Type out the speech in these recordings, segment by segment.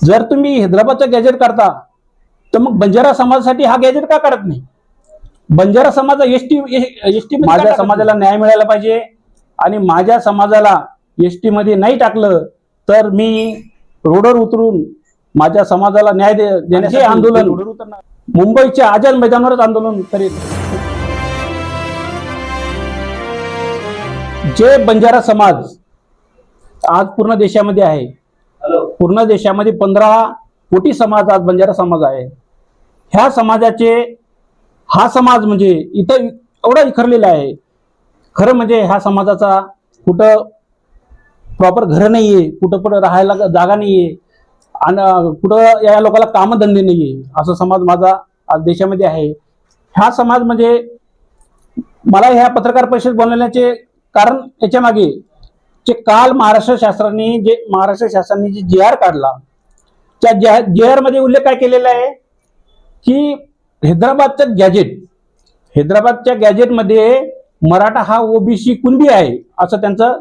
जर तुम्ही हैदराबादचं गॅजेट काढता तर मग बंजारा समाजासाठी हा गॅजेट का काढत नाही? बंजारा समाज एस टी एस टी माझ्या समाजाला न्याय मिळायला पाहिजे आणि माझ्या समाजाला एस टी मध्ये नाही टाकलं तर मी रोडवर उतरून माझ्या समाजाला न्याय दे- देण्याचे आंदोलन मुंबईच्या आझाद मैदानावरच आंदोलन करेल जे बंजारा समाज आज पूर्ण देशामध्ये आहे पूर्ण देशामध्ये पंधरा कोटी समाज आज बंजारा समाज आहे. ह्या समाजाचे हा समाज म्हणजे इथं एवढा विखरलेला आहे. खरं म्हणजे ह्या समाजाचा कुठं प्रॉपर घर आहे कुठं कुठं राहायला जागा नाहीये आणि कुठं या लोकांना कामधंदे नाहीये असा समाज माझा आज देशामध्ये आहे. हा समाज म्हणजे मला ह्या पत्रकार परिषद बोलण्याचे कारण याच्या मागे जे काल महाराष्ट्र शासनाने जे महाराष्ट्र शासनाने जे जी आर काढला त्या जी आरमध्ये उल्लेख काय केलेला आहे? की हैदराबादचं गॅजेट हैदराबादच्या गॅजेटमध्ये मराठा हा ओबीसी कुणबी आहे असं त्यांचं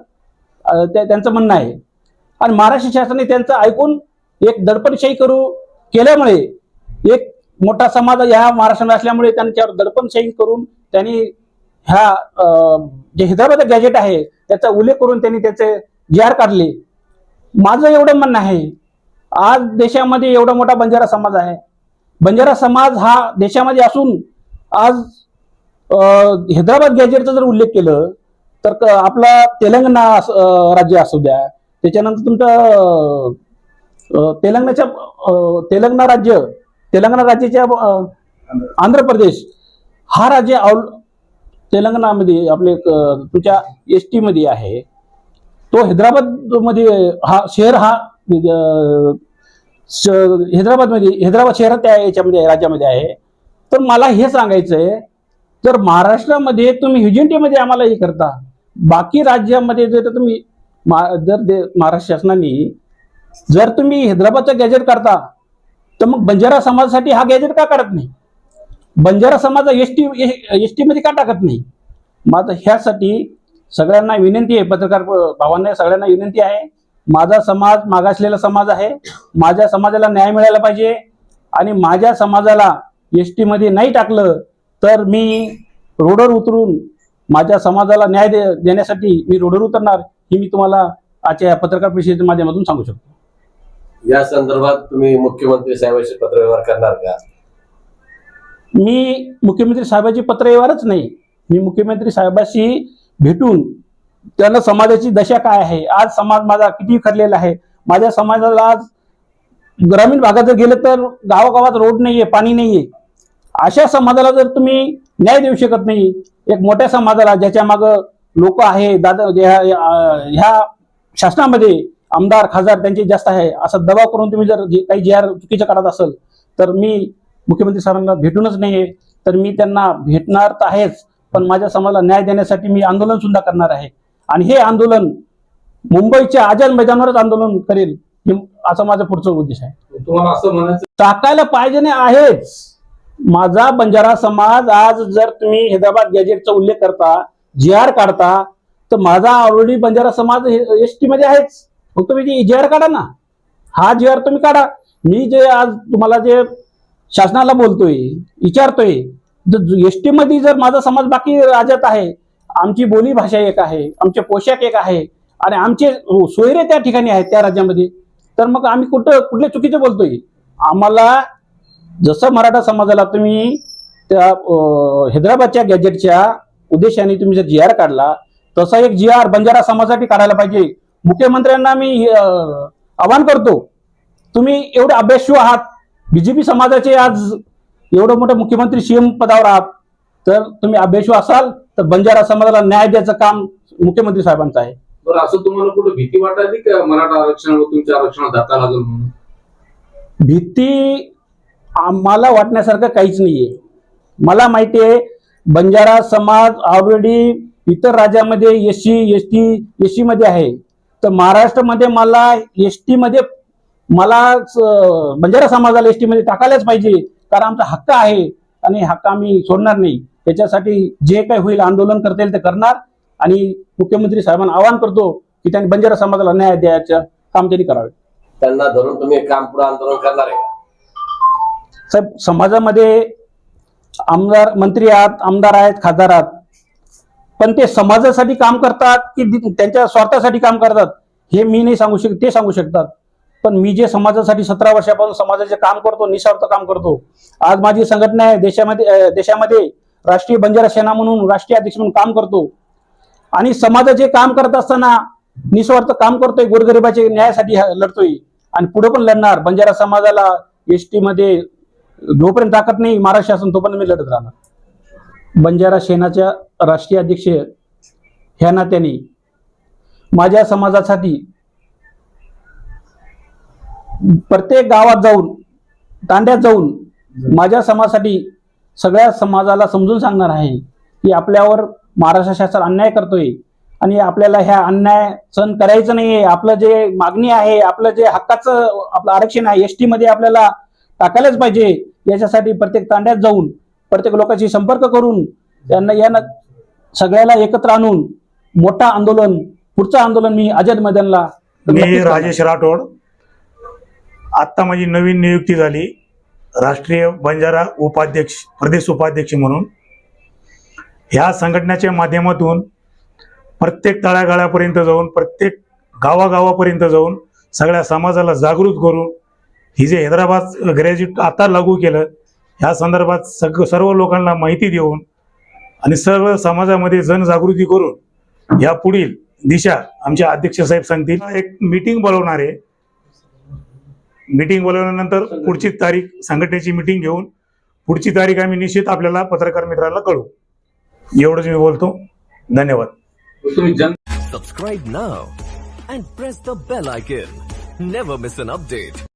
त्या- त्यांचं म्हणणं आहे. आणि महाराष्ट्र शासनाने त्यांचं ऐकून एक दडपणशाही करू केल्यामुळे एक मोठा समाज ह्या महाराष्ट्रामध्ये असल्यामुळे त्यांच्यावर दडपणशाही करून त्यांनी ह्या जे हैदराबाद गॅजेट आहे त्याचा उल्लेख करून त्यांनी त्याचे जी आर काढले. माझं एवढं म्हणणं आहे आज देशामध्ये एवढा मोठा बंजारा समाज आहे. बंजारा समाज हा देशामध्ये असून आज हैदराबाद गॅजेटचा जर उल्लेख केलं तर क- आपला तेलंगणा राज्य असू द्या त्याच्यानंतर तुमचं तेलंगणाच्या तेलंगणा राज्य तेलंगणा राज्याच्या आंध्र प्रदेश हा राज्य तेलंगणामध्ये आपले तुमच्या एस टीमध्ये आहे. तो हैदराबादमध्ये हा शहर हा श- हैदराबादमध्ये हैदराबाद शहरात त्या याच्यामध्ये आहे, राज्यामध्ये आहे. तर मला हे सांगायचं आहे तर महाराष्ट्रामध्ये तुम्ही ह्युजेंटीमध्ये आम्हाला हे करता बाकी राज्यामध्ये जर तुम्ही मा- जर दे- महाराष्ट्र शासनाने जर तुम्ही हैदराबादचं गॅजेट करता तर मग बंजारा समाजासाठी हा गॅजेट का काढत नाही? बंजारा समाज एस टी एस टीमध्ये का टाकत नाही? माझं ह्यासाठी सगळ्यांना विनंती आहे पत्रकार भावांना सगळ्यांना विनंती आहे. माझा समाज मागासलेला समाज आहे. माझ्या समाजाला न्याय मिळायला पाहिजे. आणि माझ्या समाजाला एसमध्ये नाही टाकलं तर मी रोडवर उतरून माझ्या समाजाला न्याय दे देण्यासाठी मी रोडवर उतरणार ही मी तुम्हाला आजच्या पत्रकार परिषदेच्या माध्यमातून सांगू शकतो. या संदर्भात तुम्ही मुख्यमंत्री साहेबांशी पत्रव्यवहार करणार का? मी मुख्यमंत्री साहेबांची येणारच नाही. मी मुख्यमंत्री साहेबांशी भेटून त्यांना समाजाची दशा काय आहे? आज समाज माझा किती खरलेला आहे? माझ्या समाजाला आज ग्रामीण भागात जर गेलं तर गावागावात रोड नाहीये पाणी नाहीये. अशा समाजाला जर तुम्ही न्याय देऊ शकत नाही एक मोठ्या समाजाला ज्याच्या मागं लोक आहे दादा ह्या ह्या शासनामध्ये आमदार खासदार त्यांचे जास्त आहे असा दबाव करून तुम्ही जर जे- काही जी आर चुकीचं काढत असेल तर मी मुख्यमंत्री साहेबांना भेटूनच नाहीये तर मी त्यांना भेटणार तर आहेच पण माझ्या समाजाला न्याय देण्यासाठी मी आंदोलन सुद्धा करणार आहे. आणि हे आंदोलन मुंबईच्या आझाद मैदानावरच आंदोलन करेल असं माझं पुढचं उद्देश आहे. तुम्हाला असं म्हणायचं टाकायला पाहिजे नाही आहेच. माझा बंजारा समाज आज जर तुम्ही हैदराबाद गॅजेटचा उल्लेख करता जी आर काढता तर माझा ऑलरेडी बंजारा समाज एस टी मध्ये आहेच. फक्त तुम्ही जी आर काढा ना हा जी आर तुम्ही काढा. मी जे आज तुम्हाला जे शासनाला बोलतोय विचारतोय. एस टीमध्ये जर माझा समाज बाकी राज्यात आहे आमची बोली भाषा एक आहे आमचे पोशाख एक आहे आणि आमचे हो, सोयरे त्या ठिकाणी आहेत त्या राज्यामध्ये तर मग आम्ही कुठं कुठल्या चुकीचं बोलतोय? आम्हाला जसं मराठा समाजाला तुम्ही त्या हैदराबादच्या गॅजेटच्या उद्देशाने तुम्ही जर जी आर काढला तसा एक जी आर बंजारा समाजासाठी काढायला पाहिजे. मुख्यमंत्र्यांना मी आवाहन करतो. तुम्ही एवढे अभ्यासू आहात बीजेपी समाजाचे आज एवढं मोठं मुख्यमंत्री सीएम पदावर आहात तर तुम्ही अभ्यासू असाल तर बंजारा समाजाला न्याय द्यायचं काम मुख्यमंत्री साहेबांचं आहे. बरं असं तुम्हाला कुठं भीती वाटायली का मराठा आरक्षण तुमच्या आरक्षणात धक्का लागेल म्हणून? भीती आम्हाला वाटण्यासारखं काहीच नाहीये. मला माहिती आहे बंजारा समाज ऑलरेडी इतर राज्यामध्ये S C S T S C मध्ये आहे. तर महाराष्ट्रामध्ये मला एस टी मध्ये मला बंजारा समाजाला एस टी मध्ये टाकायलाच पाहिजे कारण आमचा हक्क आहे आणि हक्क आम्ही सोडणार नाही. त्याच्यासाठी जे काही होईल आंदोलन करता येईल ते करणार. आणि मुख्यमंत्री साहेबांना आवाहन करतो की त्यांनी बंजारा समाजाला न्याय द्यायचं काम त्यांनी करावे. त्यांना धरून तुम्ही काम पुढे आंदोलन करणार आहे साहेब समाजामध्ये आमदार मंत्री आहात आमदार आहेत खासदार आहात. पण ते समाजासाठी काम करतात की त्यांच्या स्वार्थासाठी काम करतात हे मी नाही सांगू शकत ते सांगू शकतात. पण मी जे समाजासाठी सतरा वर्षापासून समाजाचे काम करतो निस्वार्थ काम करतो. आज माझी संघटना आहे देशामध्ये देशामध्ये राष्ट्रीय बंजारा सेना म्हणून राष्ट्रीय अध्यक्ष म्हणून काम करतो. आणि समाजाचे काम करत असताना निस्वार्थ काम करतोय गोरगरिबाचे न्यायासाठी लढतोय. आणि पुढे पण लढणार. बंजारा समाजाला एसमध्ये जोपर्यंत ताकद नाही महाराष्ट्र शासन तोपर्यंत मी लढत राहणार. बंजारा सेनाच्या राष्ट्रीय अध्यक्ष ह्या नात्याने माझ्या समाजासाठी प्रत्येक गावात जाऊन तांड्यात जाऊन माझ्या समाजासाठी सगळ्या समाजाला समजून सांगणार आहे की आपल्यावर महाराष्ट्र शासन अन्याय करतोय आणि आपल्याला ह्या अन्याय सहन करायचं नाहीये. आपलं जे मागणी आहे आपलं जे हक्काचं आपलं आरक्षण आहे एस टी मध्ये आपल्याला टाकायलाच पाहिजे. याच्यासाठी प्रत्येक तांड्यात जाऊन प्रत्येक लोकांशी संपर्क करून त्यांना यांना सगळ्याला एकत्र आणून मोठा आंदोलन पुढचं आंदोलन मी अजय मैदानला मी. राजेश राठोड. आत्ता माझी नवीन नियुक्ती झाली. राष्ट्रीय बंजारा उपाध्यक्ष प्रदेश उपाध्यक्ष म्हणून. ह्या संघटनेच्या माध्यमातून प्रत्येक तळागाळापर्यंत जाऊन प्रत्येक गावागावापर्यंत जाऊन सगळ्या समाजाला जागृत करून ही जे हैदराबाद ग्रॅज्युएट आता लागू केलं ह्या संदर्भात सग सर्व लोकांना माहिती देऊन आणि सर्व समाजामध्ये जनजागृती करून या पुढील दिशा आमच्या अध्यक्ष साहेब सांगतील. एक मीटिंग बोलवणार आहे मीटिंग बोलवल्यानंतर पुढची तारीख संघटनेची मीटिंग घेऊन पुढची तारीख आम्ही निश्चित आपल्याला पत्रकार मित्रांना कळू एवढंच मी बोलतो धन्यवाद Subscribe now and press the bell icon. Never miss an update.